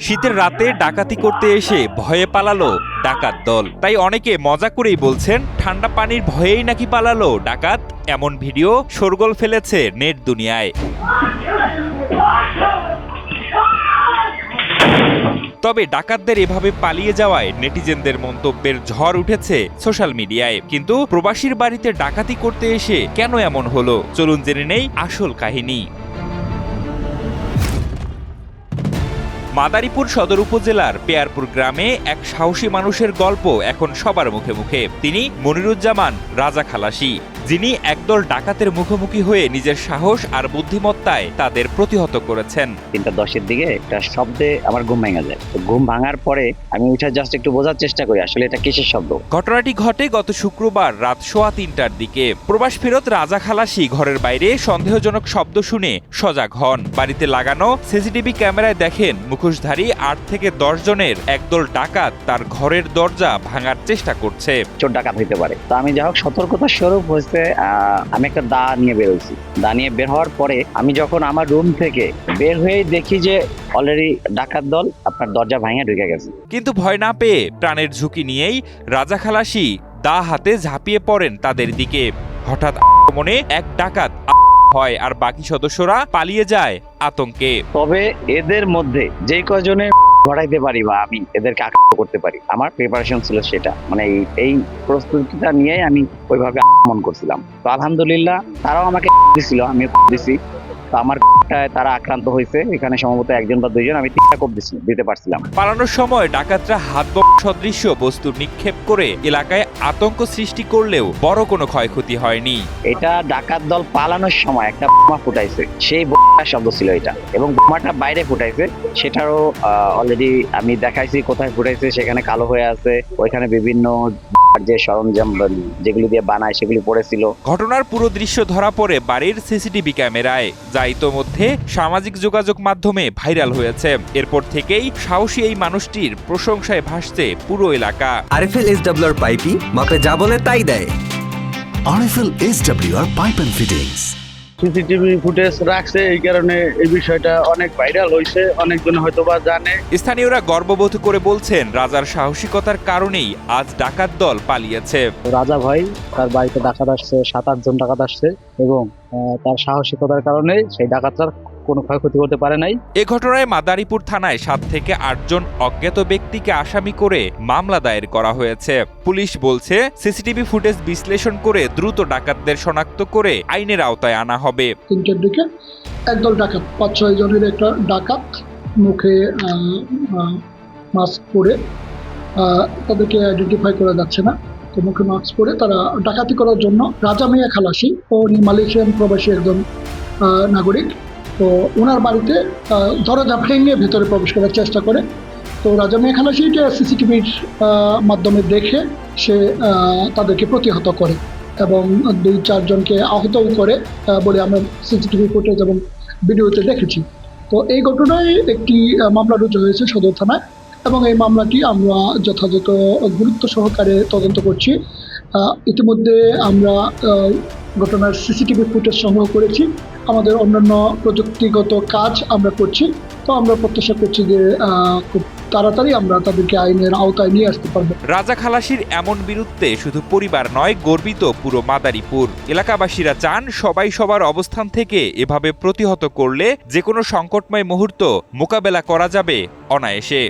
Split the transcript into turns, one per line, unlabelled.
শীতের রাতে ডাকাতি করতে এসে ভয়ে পালালো ডাকাত দল। তাই অনেকে মজা করেই বলছেন, ঠান্ডা পানির ভয়েই নাকি পালালো ডাকাত? এমন ভিডিও শোরগোল ফেলেছে নেট দুনিয়ায়। তবে ডাকাতদের এভাবে পালিয়ে যাওয়ায় নেটিজেনদের মন্তব্যের ঝড় উঠেছে সোশ্যাল মিডিয়ায়। কিন্তু প্রবাসীর বাড়িতে ডাকাতি করতে এসে কেন এমন হলো? চলুন জেনে নেই আসল কাহিনী। মাদারীপুর সদর উপজেলার পেয়ারপুর গ্রামে এক সাহসী মানুষের গল্প এখন সবার মুখে মুখে। তিনি মনিরুজ্জামান রাজা খালাসি। যিনি একদল ডাকাতের মুখোমুখি হয়ে নিজের সাহস আর বুদ্ধিমত্তায় তাদের প্রতিহত করেছেন।
তিনটা দশের দিকে একটা শব্দে আমার ঘুম ভেঙে যায়। তো ঘুম ভাঙার পরে আমি উঠে জাস্ট একটু বোঝার চেষ্টা করি আসলে এটা কিসের শব্দ?
ঘটনাটি ঘটে গত শুক্রবার রাত সোয়া তিনটার দিকে। প্রবাস ফেরত রাজা খালাসি ঘরের বাইরে সন্দেহজনক শব্দ শুনে সজাগ হন। বাড়িতে লাগানো সিসিটিভি ক্যামেরায় দেখেন মুখোশধারী আট থেকে দশ জনের একদল ডাকাত তার ঘরের দরজা ভাঙার চেষ্টা করছে।
চোর ডাকাত হইতে পারে। তো আমি যা হোক সতর্কতা স্বরূপ হচ্ছে আমি একটা দা নিয়ে বেরোইছি দা নিয়ে বের হওয়ার পরে আমি যখন আমার রুম থেকে বের হয়ে দেখি যে অলরেডি ডাকাত দল আপনার দরজা ভাঙে ঢুকে গেছে।
কিন্তু ভয় না পেয়ে প্রাণের ঝুঁকি নিয়েই রাজা খালাসি দা হাতে ঝাঁপিয়ে পড়েন তাদের দিকে। হঠাৎ আক্রমণে এক ডাকাত হয় আর বাকি সদস্যরা পালিয়ে যায় আতঙ্কে।
তবে এদের মধ্যে যে কজনে ঘটাইতে পারি বা আমি এদেরকে আক্রান্ত করতে পারি। আমার প্রিপারেশন ছিল সেটা। মানে এই প্রস্তুতিটা নিয়ে আমি ওইভাবে আক্রমণ করছিলাম। তো আলহামদুলিল্লাহ তারাও আমাকে দিছিল আমি দিছি। তো আমার তারা আক্রান্ত হয়েছে। এখানে সম্ভবত একজন বা দুইজন আমি তিনটা কোপ দিতে পারছিলাম।
পালানোর সময় ডাকাতরা হাত বোমা সদৃশ্য বস্তু নিক্ষেপ করে এলাকায় আতঙ্ক সৃষ্টি করলেও বড় কোনো ক্ষয়ক্ষতি হয়নি।
এটা ডাকাত দল পালানোর সময় একটা বোমা ফুটাইছে। সেই বোমাটা শব্দ ছিল এটা। এবং বোমাটা বাইরে ফুটাইছে। সেটারও অলরেডি আমি দেখাইছি কোথায় ফুটাইছে। সেখানে কালো হয়ে আছে। ওইখানে বিভিন্ন যে সরঞ্জাম যেগুলি দিয়ে বানায় সেগুলি পড়েছিল।
ঘটনার পুরো দৃশ্য ধরা পড়ে বাড়ির সিসিটিভি ক্যামেরায়। যা ইতোমধ্যে সামাজিক যোগাযোগ মাধ্যমে ভাইরাল হয়েছে। এরপর থেকেই সাহসী এই মানুষটির প্রশংসায় ভাসছে পুরো এলাকা।
আরএফএল এস ডাব্লিউর পাইপি মাপে যা বলে তাই দেয়।
RFL R pipe and Fittings.
CCTV footage রাখছে এই কারণে এই বিষয়টা অনেক ভাইরাল হয়েছে অনেকজন হয়তো বা জানে।
স্থানীয়রা গর্ববোধ করে বলছেন রাজার সাহসিকতার কারণেই আজ ডাকাত দল পালিয়েছে।
রাজা ভাই তার বাড়িতে ডাকাত আসছে সাত আটজন ডাকাত আসছে এবং আহ, তার সাহসিকতার কারণে সেই ডাকাতরা কোনো ক্ষয়ক্ষতি হতে পারে নাই।
এ ঘটনায় মাদারীপুর থানায় সাত থেকে আটজন অজ্ঞাত ব্যক্তিকে আসামি করে মামলা দায়ের করা হয়েছে। পুলিশ বলছে সিসিটিভি ফুটেজ বিশ্লেষণ করে দ্রুত ডাকাতদের শনাক্ত করে আইনের আওতায় আনা হবে।
তিনটের দিকে একদল ডাকাত পাঁচ ছয় জনের একটা ডাকাত মুখে মাস্ক পরে তাদেরকে আইডেন্টিফাই করা যাচ্ছে না। তো মুখে মাস্ক পরে তারা ডাকাতি করার জন্য রাজা মিয়া খালাসি ও মালয়েশিয়ান প্রবাসী একজন আহ, নাগরিক। তো ওনার বাড়িতে দরজা ভেঙে ভেতরে প্রবেশ করার চেষ্টা করে। তো রাজা মিয়া খালাসি এটা সিসিটিভির মাধ্যমে দেখে সে তাদেরকে প্রতিহত করে এবং দুই চারজনকে আহতও করে বলে আমরা সিসিটিভি ফুটেজ এবং ভিডিওতে দেখেছি। তো এই ঘটনায় একটি মামলা রুজু হয়েছে সদর থানায় এবং এই মামলাটি আমরা যথাযথ গুরুত্ব সহকারে তদন্ত করছি। ইতিমধ্যে আমরা ঘটনার সিসিটিভি ফুটেজ সংগ্রহ করেছি। আমাদের অন্যান্য প্রযুক্তিগত কাজ আমরা করছি। তো আমরা প্রত্যাশা করছি যে খুব তাড়াতাড়ি আমরা তাদেরকে আইনের আওতায় নিয়ে আসতে পারব।
রাজা খালাসির এমন বিরুদ্ধে শুধু পরিবার নয়, গর্বিত পুরো মাদারীপুর। এলাকাবাসীরা চান সবাই সবার অবস্থান থেকে এভাবে প্রতিহত করলে যে কোনো সংকটময় মুহূর্ত মোকাবেলা করা যাবে অনায়াসে।